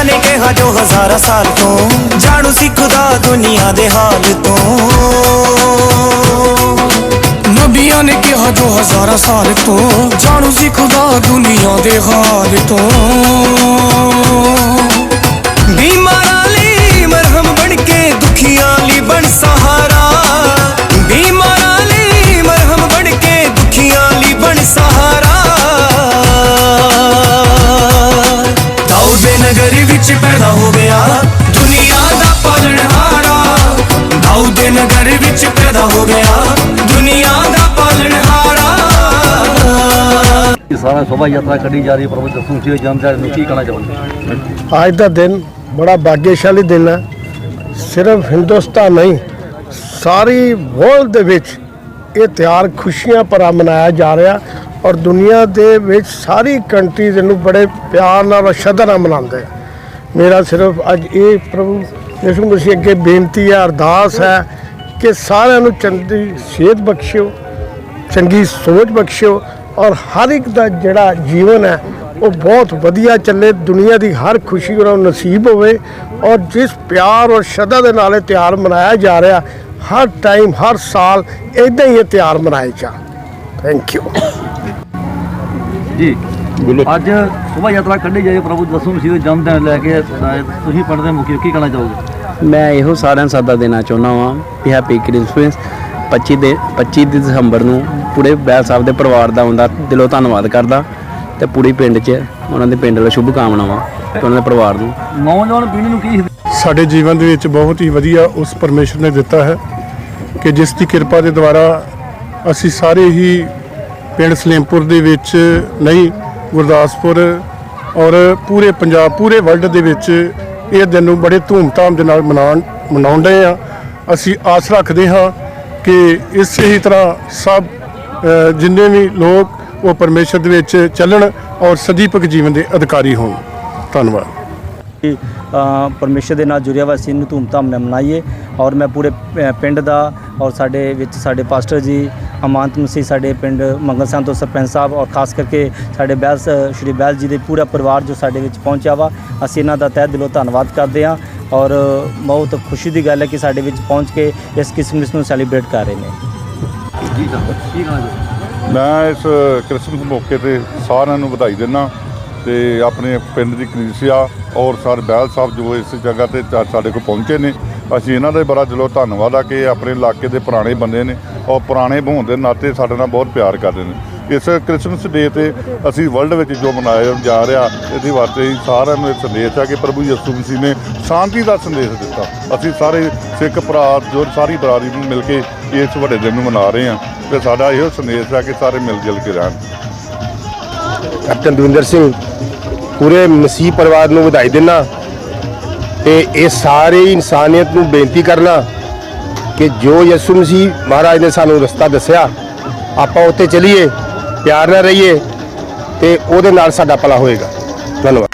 ਨਬੀਆਂ ਨੇ ਕਿਹਾ ਜੋ ਹਜ਼ਾਰਾਂ ਸਾਲ ਤੋਂ ਜਾਣੂ ਸੀ ਖੁਦਾ ਦੁਨੀਆ ਦੇ ਹਾਲ ਤੋਂ। ਨਬੀਆਂ ਨੇ ਕਿਹਾ ਜੋ ਹਜ਼ਾਰਾਂ ਸਾਲ ਤੋਂ ਜਾਣੂ ਸੀ ਖੁਦਾ ਦੁਨੀਆ ਦੇ ਹਾਲ ਤੋਂ। ਦਾਊਦ ਦੇ ਨਗਰ ਵਿੱਚ ਪੈਦਾ ਹੋ ਗਿਆ। ਦੁਨੀਆ ਦਾ ਪਾਲਣਹਾਰਾ ਇਹ ਸਾਰਾ ਸ਼ੋਭਾ ਯਾਤਰਾ ਕੱਢੀ ਜਾ ਰਹੀ ਹੈ ਪ੍ਰਭੂ ਦਸੂ ਜੀ ਦੇ ਜਨਮ ਦਿਹਾੜੇ ਨੂੰ ਕੀ ਕਹਿਣਾ ਚਾਹੁੰਦੇ ਅੱਜ ਦਾ ਦਿਨ ਬੜਾ ਭਾਗਿਆਸ਼ਾਲੀ ਦਿਨ ਹੈ। ਸਿਰਫ ਹਿੰਦੁਸਤਾਨ ਨਹੀਂ ਸਾਰੀ ਵਰਲਡ ਦੇ ਵਿੱਚ ਇਹ ਤਿਉਹਾਰ ਖੁਸ਼ੀਆਂ ਭਰਾ ਮਨਾਇਆ ਜਾ ਰਿਹਾ ਔਰ ਦੁਨੀਆ ਦੇ ਵਿੱਚ ਸਾਰੀ ਕੰਟਰੀਜ਼ ਇਹਨੂੰ ਬੜੇ ਪਿਆਰ ਨਾਲ ਔਰ ਸ਼ਰਧਾ ਨਾਲ ਮਨਾਉਂਦੇ ਮੇਰਾ ਸਿਰਫ ਅੱਜ ਇਹ ਪ੍ਰਭੂ ਯਿਸੂ ਮਸੀਹ ਅੱਗੇ ਬੇਨਤੀ ਹੈ ਅਰਦਾਸ ਹੈ ਕਿ ਸਾਰਿਆਂ ਨੂੰ ਚੰਗੀ ਸਿਹਤ ਬਖਸ਼ਿਓ ਚੰਗੀ ਸੋਚ ਬਖਸ਼ਿਓ ਔਰ ਹਰ ਇੱਕ ਦਾ ਜਿਹੜਾ ਜੀਵਨ ਹੈ ਉਹ ਬਹੁਤ ਵਧੀਆ ਚੱਲੇ ਦੁਨੀਆ ਦੀ ਹਰ ਖੁਸ਼ੀ ਉਹਨਾਂ ਨੂੰ ਨਸੀਬ ਹੋਵੇ ਔਰ ਜਿਸ ਪਿਆਰ ਔਰ ਸ਼ਰਧਾ ਦੇ ਨਾਲ ਇਹ ਤਿਉਹਾਰ ਮਨਾਇਆ ਜਾ ਰਿਹਾ ਹਰ ਟਾਈਮ ਹਰ ਸਾਲ ਇਦਾਂ ਹੀ ਇਹ ਤਿਉਹਾਰ ਮਨਾਏ ਜਾ ਥੈਂਕ ਯੂ ਜੀ। ਅੱਜ ਸ਼ੋਭਾ ਯਾਤਰਾ ਕੱਢੀ ਜਾ ਰਹੀ ਹੈ ਪ੍ਰਭੂ ਦਸੂ ਮਸੀਹ ਦੇ ਜਨਮ ਦਿਨ ਲੈ ਕੇ ਤੁਸੀਂ ਪੜਦੇ ਮੁਖੀ ਕੀ ਕਹਿਣਾ ਚਾਹੋਗੇ? ਮੈਂ ਇਹੋ ਸਾਰਿਆਂ ਨੂੰ ਸੱਦਾ ਦੇਣਾ ਚਾਹੁੰਦਾ ਹਾਂ ਕਿ ਹੈਪੀ ਕ੍ਰਿਸਮਸ 25 ਦੇ 25 ਦਸੰਬਰ ਨੂੰ ਪੂਰੇ ਬੈਲ ਸਾਹਿਬ ਦੇ ਪਰਿਵਾਰ ਦਾ ਉਹਦਾ ਦਿਲੋਂ ਧੰਨਵਾਦ ਕਰਦਾ ਤੇ ਪੂਰੀ ਪਿੰਡ 'ਚ ਉਹਨਾਂ ਦੇ ਪਿੰਡ ਲਈ ਸ਼ੁਭ ਕਾਮਨਾਵਾਂ ਤੇ ਉਹਨਾਂ ਦੇ ਪਰਿਵਾਰ ਨੂੰ। ਨੌਜਵਾਨ ਪੀੜ੍ਹੀ ਨੂੰ ਕੀ ਸਾਡੇ ਜੀਵਨ ਦੇ ਵਿੱਚ ਬਹੁਤ ਹੀ ਵਧੀਆ ਉਸ ਪਰਮੇਸ਼ਰ ਨੇ ਦਿੱਤਾ ਹੈ ਕਿ ਜਿਸ ਦੀ ਕਿਰਪਾ ਦੇ ਦੁਆਰਾ ਅਸੀਂ ਸਾਰੇ ਹੀ ਪਿੰਡ ਸਲੇਮਪੁਰ ਦੇ ਵਿੱਚ ਨਹੀਂ ਗੁਰਦਾਸਪੁਰ ਔਰ ਪੂਰੇ ਪੰਜਾਬ ਪੂਰੇ ਵਰਲਡ ਦੇ ਵਿੱਚ ਇਹ ਦਿਨ ਨੂੰ ਬੜੇ ਧੂਮਧਾਮ ਦੇ ਨਾਲ ਮਨਾਉਣ ਮਨਾਉਂਦੇ ਆ ਅਸੀਂ ਆਸ ਰੱਖਦੇ ਹਾਂ ਕਿ ਇਸ ਹੀ ਤਰ੍ਹਾਂ ਸਭ ਜਿੰਨੇ ਵੀ ਲੋਕ ਉਹ ਪਰਮੇਸ਼ਰ ਦੇ ਵਿੱਚ ਚੱਲਣ ਔਰ ਸਦੀਪਕ ਜੀਵਨ ਦੇ ਅਧਿਕਾਰੀ ਹੋਣ। ਧੰਨਵਾਦ। ਕਿ, ਪਰਮੇਸ਼ਰ ਦੇ ਨਾਲ ਜੁੜਿਆ ਵਾ ਸੀ ਨੂੰ ਧੂਮਧਾਮ ਨਾਲ ਮਨਾਈਏ। ਔਰ ਮੈਂ ਪੂਰੇ ਪਿੰਡ ਦਾ ਔਰ ਸਾਡੇ ਵਿੱਚ ਸਾਡੇ ਪਾਸਟਰ ਜੀ ਅਮਾਨਤ ਮਸੀਹ ਸਾਡੇ ਪਿੰਡ ਮੰਗਲ ਸਾਹਿਬ ਤੋਂ ਸਰਪੰਚ ਸਾਹਿਬ ਔਰ ਖਾਸ ਕਰਕੇ ਸਾਡੇ ਬੈਲ ਸ- ਸ਼੍ਰੀ ਬੈਲ ਜੀ ਦੇ ਪੂਰਾ ਪਰਿਵਾਰ ਜੋ ਸਾਡੇ ਵਿੱਚ ਪਹੁੰਚਿਆ ਵਾ, ਅਸੀਂ ਇਹਨਾਂ ਦਾ ਤਹਿ ਦਿਲੋਂ ਧੰਨਵਾਦ ਕਰਦੇ ਹਾਂ ਔਰ ਬਹੁਤ ਖੁਸ਼ੀ ਦੀ ਗੱਲ ਹੈ ਕਿ ਸਾਡੇ ਵਿੱਚ ਪਹੁੰਚ ਕੇ ਇਸ ਕਿਸਮਿਸ ਨੂੰ ਸੈਲੀਬ੍ਰੇਟ ਕਰ ਰਹੇ ਨੇ। ਜੀ ਸਰ ਮੈਂ ਇਸ ਕ੍ਰਿਸਮਸ ਮੌਕੇ ਤੇ ਸਾਰਿਆਂ ਨੂੰ ਵਧਾਈ ਦਿੰਦਾ ਤੇ ਆਪਣੇ ਪਿੰਡ ਦੀ ਕਲੀਸਿਆ ਔਰ ਸਰ ਬਹਿਲ ਸਾਹਿਬ ਜੋ ਇਸ ਜਗ੍ਹਾ ਤੇ ਸਾਡੇ ਕੋਲ ਪਹੁੰਚੇ ਨੇ, ਅਸੀਂ ਇਹਨਾਂ ਦਾ ਬੜਾ ਦਿਲੋਂ ਧੰਨਵਾਦ ਆ ਕਿ ਆਪਣੇ ਇਲਾਕੇ ਦੇ ਪੁਰਾਣੇ ਬੰਦੇ ਨੇ ਔਰ ਪੁਰਾਣੇ ਹੋਣ ਦੇ ਨਾਤੇ ਸਾਡੇ ਨਾਲ ਬਹੁਤ ਪਿਆਰ ਕਰਦੇ ਨੇ। ਇਸ ਕ੍ਰਿਸਮਸ ਡੇ ਤੇ ਅਸੀਂ ਵਰਲਡ ਵਿੱਚ ਜੋ ਮਨਾਇਆ ਜਾ ਰਿਹਾ, ਇਹਦੇ ਵਾਸਤੇ ਸਾਰਿਆਂ ਨੂੰ ਇਹ ਸੰਦੇਸ਼ ਹੈ ਕਿ ਪ੍ਰਭੂ ਯਿਸੂ ਮਸੀਹ ਨੇ ਸ਼ਾਂਤੀ ਦਾ ਸੰਦੇਸ਼ ਦਿੱਤਾ। ਅਸੀਂ ਸਾਰੇ ਸਿੱਖ ਭਰਾ, ਜੋ ਸਾਰੀ ਬਰਾਦਰੀ ਨੂੰ ਮਿਲ ਕੇ ਇਸ ਵੱਡੇ ਦਿਨ ਨੂੰ ਮਨਾ ਰਹੇ ਹਾਂ ਤੇ ਸਾਡਾ ਇਹੋ ਸੰਦੇਸ਼ ਹੈ ਕਿ ਸਾਰੇ ਮਿਲ ਜੁਲ ਕੇ ਰਹਿਣ। ਕੈਪਟਨ ਦਵਿੰਦਰ ਸਿੰਘ, ਪੂਰੇ ਮਸੀਹ ਪਰਿਵਾਰ ਨੂੰ ਵਧਾਈ ਦਿੰਦਾ ਤੇ ਇਹ ਸਾਰੇ ਇਨਸਾਨੀਅਤ ਨੂੰ ਬੇਨਤੀ ਕਰਨਾ ਕਿ ਜੋ ਯਿਸੂ ਮਸੀਹ ਮਹਾਰਾਜ ਨੇ ਸਾਨੂੰ ਰਸਤਾ ਦੱਸਿਆ, ਆਪਾਂ ਉੱਥੇ ਚਲੀਏ, ਪਿਆਰ ਨਾਲ ਰਹੀਏ ਤੇ ਉਹਦੇ ਨਾਲ ਸਾਡਾ ਭਲਾ ਹੋਏਗਾ। ਧੰਨਵਾਦ।